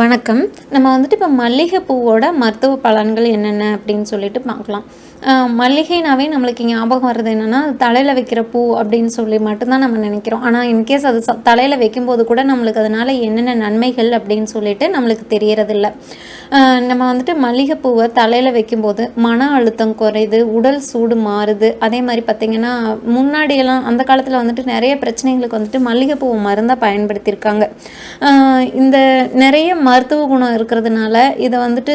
வணக்கம். நம்ம வந்துட்டு இப்போ மல்லிகை பூவோட மருத்துவ பலன்கள் என்னென்ன அப்படின்னு சொல்லிட்டு பார்க்கலாம். மல்லிகைனாவே நம்மளுக்கு ஞாபகம் வர்றது என்னென்னா தலையில் வைக்கிற பூ அப்படின்னு சொல்லி மட்டும்தான் நம்ம நினைக்கிறோம். ஆனால் இன்கேஸ் அது ச தலையில் வைக்கும்போது கூட நம்மளுக்கு அதனால் என்னென்ன நன்மைகள் அப்படின்னு சொல்லிட்டு நம்மளுக்கு தெரியறதில்ல. நம்ம வந்துட்டு மல்லிகைப்பூவை தலையில் வைக்கும்போது மன அழுத்தம் குறையுது உடல் சூடு மாறுது. அதே மாதிரி பார்த்திங்கன்னா முன்னாடியெல்லாம் அந்த காலத்தில் வந்துட்டு நிறைய பிரச்சனைகளுக்கு வந்துட்டு மல்லிகைப்பூவை மருந்தாக பயன்படுத்தியிருக்காங்க. இந்த நிறைய மருத்துவ குணம் இருக்கிறதுனால இதை வந்துட்டு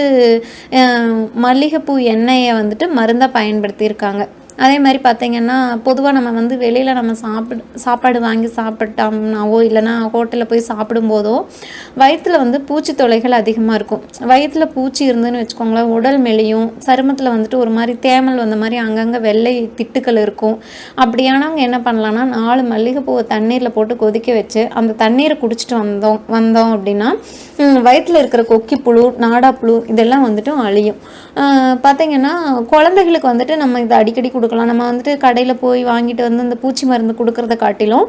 மல்லிகைப்பூ எண்ணெயை வந்துட்டு மருந்தாக பயன்படுத்தியிருக்காங்க. அதே மாதிரி பார்த்திங்கன்னா பொதுவாக நம்ம வந்து வெளியில் நம்ம சாப்பிடு சாப்பாடு வாங்கி சாப்பிட்டோம்னாவோ இல்லைன்னா ஹோட்டலில் போய் சாப்பிடும்போதோ வயிற்றில் வந்து பூச்சி தொலைகள் அதிகமாக இருக்கும். வயிற்றில் பூச்சி இருந்துன்னு வச்சுக்கோங்களேன் உடல் மெலியும் சருமத்தில் வந்துட்டு ஒரு மாதிரி தேமல் வந்த மாதிரி அங்கங்கே வெள்ளை திட்டுக்கள் இருக்கும். அப்படியானவங்க என்ன பண்ணலான்னா நாலு மல்லிகைப்பூவை தண்ணீரில் போட்டு கொதிக்க வச்சு அந்த தண்ணீரை குடிச்சிட்டு வந்தோம் வந்தோம் அப்படின்னா வயிற்றில் இருக்கிற கொக்கி புழு நாடா புழு இதெல்லாம் வந்துட்டு அழியும். பார்த்தீங்கன்னா குழந்தைகளுக்கு வந்துட்டு நம்ம இதை அடிக்கடி கொடுக்கலாம். நம்ம வந்துட்டு கடையில் போய் வாங்கிட்டு வந்து இந்த பூச்சி மருந்து கொடுக்கறத காட்டிலும்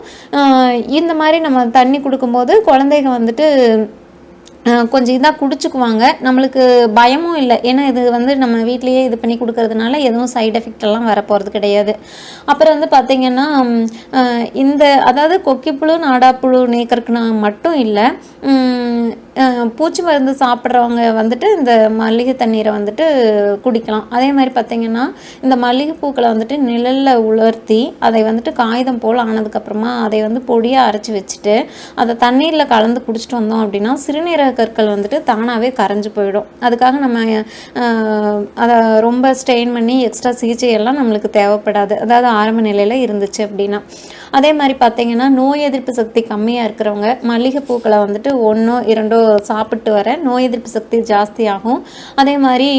இந்த மாதிரி நம்ம தண்ணி கொடுக்கும்போது குழந்தைங்க வந்துட்டு கொஞ்சம் இதாக குடிச்சுக்குவாங்க. நம்மளுக்கு பயமும் இல்லை. ஏன்னா இது வந்து நம்ம வீட்லேயே இது பண்ணி கொடுக்கறதுனால எதுவும் சைடு எஃபெக்ட் எல்லாம் வரப்போகிறது கிடையாது. அப்புறம் வந்து பார்த்திங்கன்னா இந்த அதாவது கொக்கிப்புழு நாடாப்புழு நீக்கிறதுக்குனா மட்டும் இல்லை பூச்சி மருந்து சாப்பிட்றவங்க வந்துட்டு இந்த மல்லிகை தண்ணீரை வந்துட்டு குடிக்கலாம். அதே மாதிரி பார்த்திங்கன்னா இந்த மல்லிகை பூக்களை வந்துட்டு நிழலில் உலர்த்தி அதை வந்துட்டு காகிதம் போல் ஆனதுக்கப்புறமா அதை வந்து பொடியாக அரைச்சி வச்சுட்டு அதை தண்ணீரில் கலந்து குடிச்சிட்டு வந்தோம் அப்படின்னா சிறுநீரக கற்கள் வந்துட்டு தானாகவே கரைஞ்சு போயிடும். அதுக்காக நம்ம அதை ரொம்ப ஸ்ட்ரெயின் பண்ணி எக்ஸ்ட்ரா சிகிச்சையெல்லாம் நம்மளுக்கு தேவைப்படாது. அதாவது ஆரம்ப நிலையில் இருந்துச்சு அப்படின்னா. அதே மாதிரி பார்த்திங்கன்னா நோய் எதிர்ப்பு சக்தி கம்மியாக இருக்கிறவங்க மல்லிகை பூக்களை வந்துட்டு ஒன்றோ இரண்டோ சாப்பிட்டு வர நோய் எதிர்ப்பு சக்தி ஜாஸ்தியாகும். அதே மாதிரி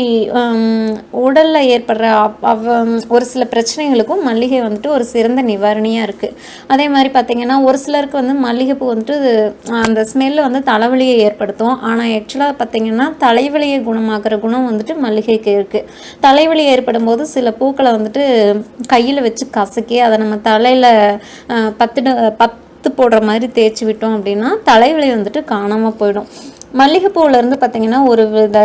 உடலில் ஏற்படுற அப்- ஒரு சில பிரச்சனைகளுக்கும் மல்லிகை வந்துட்டு ஒரு சிறந்த நிவாரணியாக இருக்குது அதே மாதிரி பார்த்திங்கன்னா ஒரு சிலருக்கு வந்து மல்லிகைப்பூ வந்துட்டு அந்த ஸ்மெல்லு வந்து தலைவலியை ஏற்படுத்தும். ஆனால் ஆக்சுவலாக பார்த்திங்கன்னா தலைவலியை குணமாக்குற குணம் வந்துட்டு மல்லிகைக்கு இருக்குது தலைவலி ஏற்படும் போது சில பூக்களை வந்துட்டு கையில் வச்சு கசக்கி அதை நம்ம தலையில் பத்து பத் பத்து போடுற மாதிரி தேய்ச்சி விட்டோம் அப்படின்னா தலைவலி வந்துட்டு காணாமல் போயிடும். மல்லிகைப்பூவிலேருந்து பார்த்திங்கன்னா ஒரு வித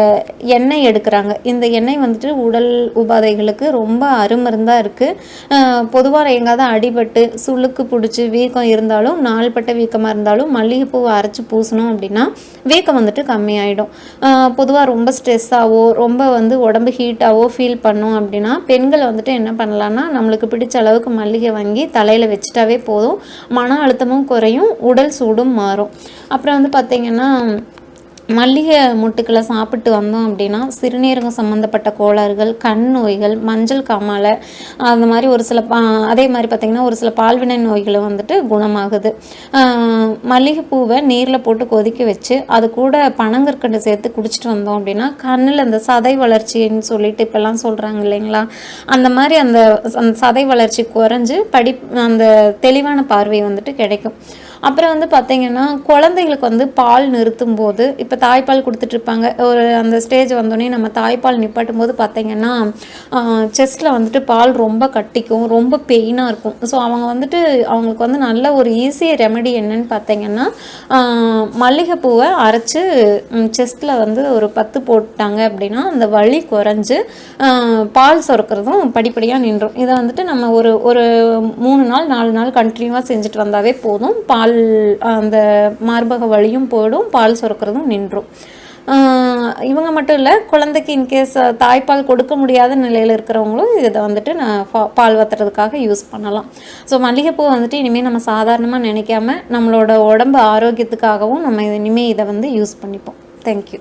எண்ணெய் எடுக்கிறாங்க. இந்த எண்ணெய் வந்துட்டு உடல் உபாதைகளுக்கு ரொம்ப அருமருந்தாக இருக்குது பொதுவாக எங்காவது அடிபட்டு சுளுக்கு பிடிச்சி வீக்கம் இருந்தாலும் நாள்பட்ட வீக்கமாக இருந்தாலும் மல்லிகைப்பூவை அரைச்சி பூசணும் அப்படின்னா வீக்கம் வந்துட்டு கம்மியாயிடும். பொதுவாக ரொம்ப ஸ்ட்ரெஸ்ஸாகவோ ரொம்ப வந்து உடம்பு ஹீட்டாகவோ ஃபீல் பண்ணோம் அப்படின்னா பெண்கள் வந்துட்டு என்ன பண்ணலான்னா நம்மளுக்கு பிடிச்ச அளவுக்கு மல்லிகை வாங்கி தலையில் வச்சுட்டாவே போதும். மன அழுத்தமும் குறையும் உடல் சூடும் மாறும். அப்புறம் வந்து பார்த்திங்கன்னா மல்லிகை முட்டுக்களை சாப்பிட்டு வந்தோம் அப்படின்னா சிறுநீரகம் சம்மந்தப்பட்ட கோளாறுகள் கண் நோய்கள் மஞ்சள் காமாலை அந்த மாதிரி ஒரு சில பா அதே மாதிரி பார்த்திங்கன்னா ஒரு சில பால்வினை நோய்களை வந்துட்டு குணமாகுது. மல்லிகைப்பூவை நீரில் போட்டு கொதிக்க வச்சு அது கூட பனங்கற்கண்டு சேர்த்து குடிச்சிட்டு வந்தோம் அப்படின்னா கண்ணில் அந்த சதை வளர்ச்சின்னு சொல்லிட்டு இப்போல்லாம் சொல்கிறாங்க இல்லைங்களா? அந்த மாதிரி அந்த அந்த சதை வளர்ச்சி குறைஞ்சு படி அந்த தெளிவான பார்வை வந்துட்டு கிடைக்கும். அப்புறம் வந்து பார்த்தீங்கன்னா குழந்தைங்களுக்கு வந்து பால் நிறுத்தும் போது இப்போ தாய்ப்பால் கொடுத்துட்ருப்பாங்க. ஒரு அந்த ஸ்டேஜ் வந்தோடனே நம்ம தாய்ப்பால் நிப்பாட்டும் போது பார்த்தீங்கன்னா செஸ்ட்டில் வந்துட்டு பால் ரொம்ப கட்டிக்கும் ரொம்ப பெயினாக இருக்கும். ஸோ அவங்க வந்துட்டு அவங்களுக்கு வந்து நல்ல ஒரு ஈஸி ரெமெடி என்னன்னு பார்த்தீங்கன்னா மல்லிகைப்பூவை அரைச்சி செஸ்ட்டில் வந்து ஒரு பத்து போட்டாங்க அப்படின்னா அந்த வலி குறைஞ்சு பால் சுரக்கிறதும் படிப்படியாக நின்றோம். இதை வந்துட்டு நம்ம ஒரு ஒரு மூணு நாள் நாலு நாள் கண்டினியூவாக செஞ்சுட்டு வந்தாவே போதும். பால் அந்த மார்பக வழியும் போயிடும் பால் சுரக்கிறதும் நின்றும். இவங்க மட்டும் இல்லை குழந்தைக்கு இன்கேஸ் தாய்ப்பால் கொடுக்க முடியாத நிலையில் இருக்கிறவங்களும் இதை வந்துட்டு நான் பால் வத்துறதுக்காக யூஸ் பண்ணலாம். ஸோ மல்லிகைப்பூ வந்துட்டு இனிமேல் நம்ம சாதாரணமாக நினைக்காம நம்மளோட உடம்பு ஆரோக்கியத்துக்காகவும் நம்ம இனிமேல் இதை வந்து யூஸ் பண்ணிப்போம். தேங்க்யூ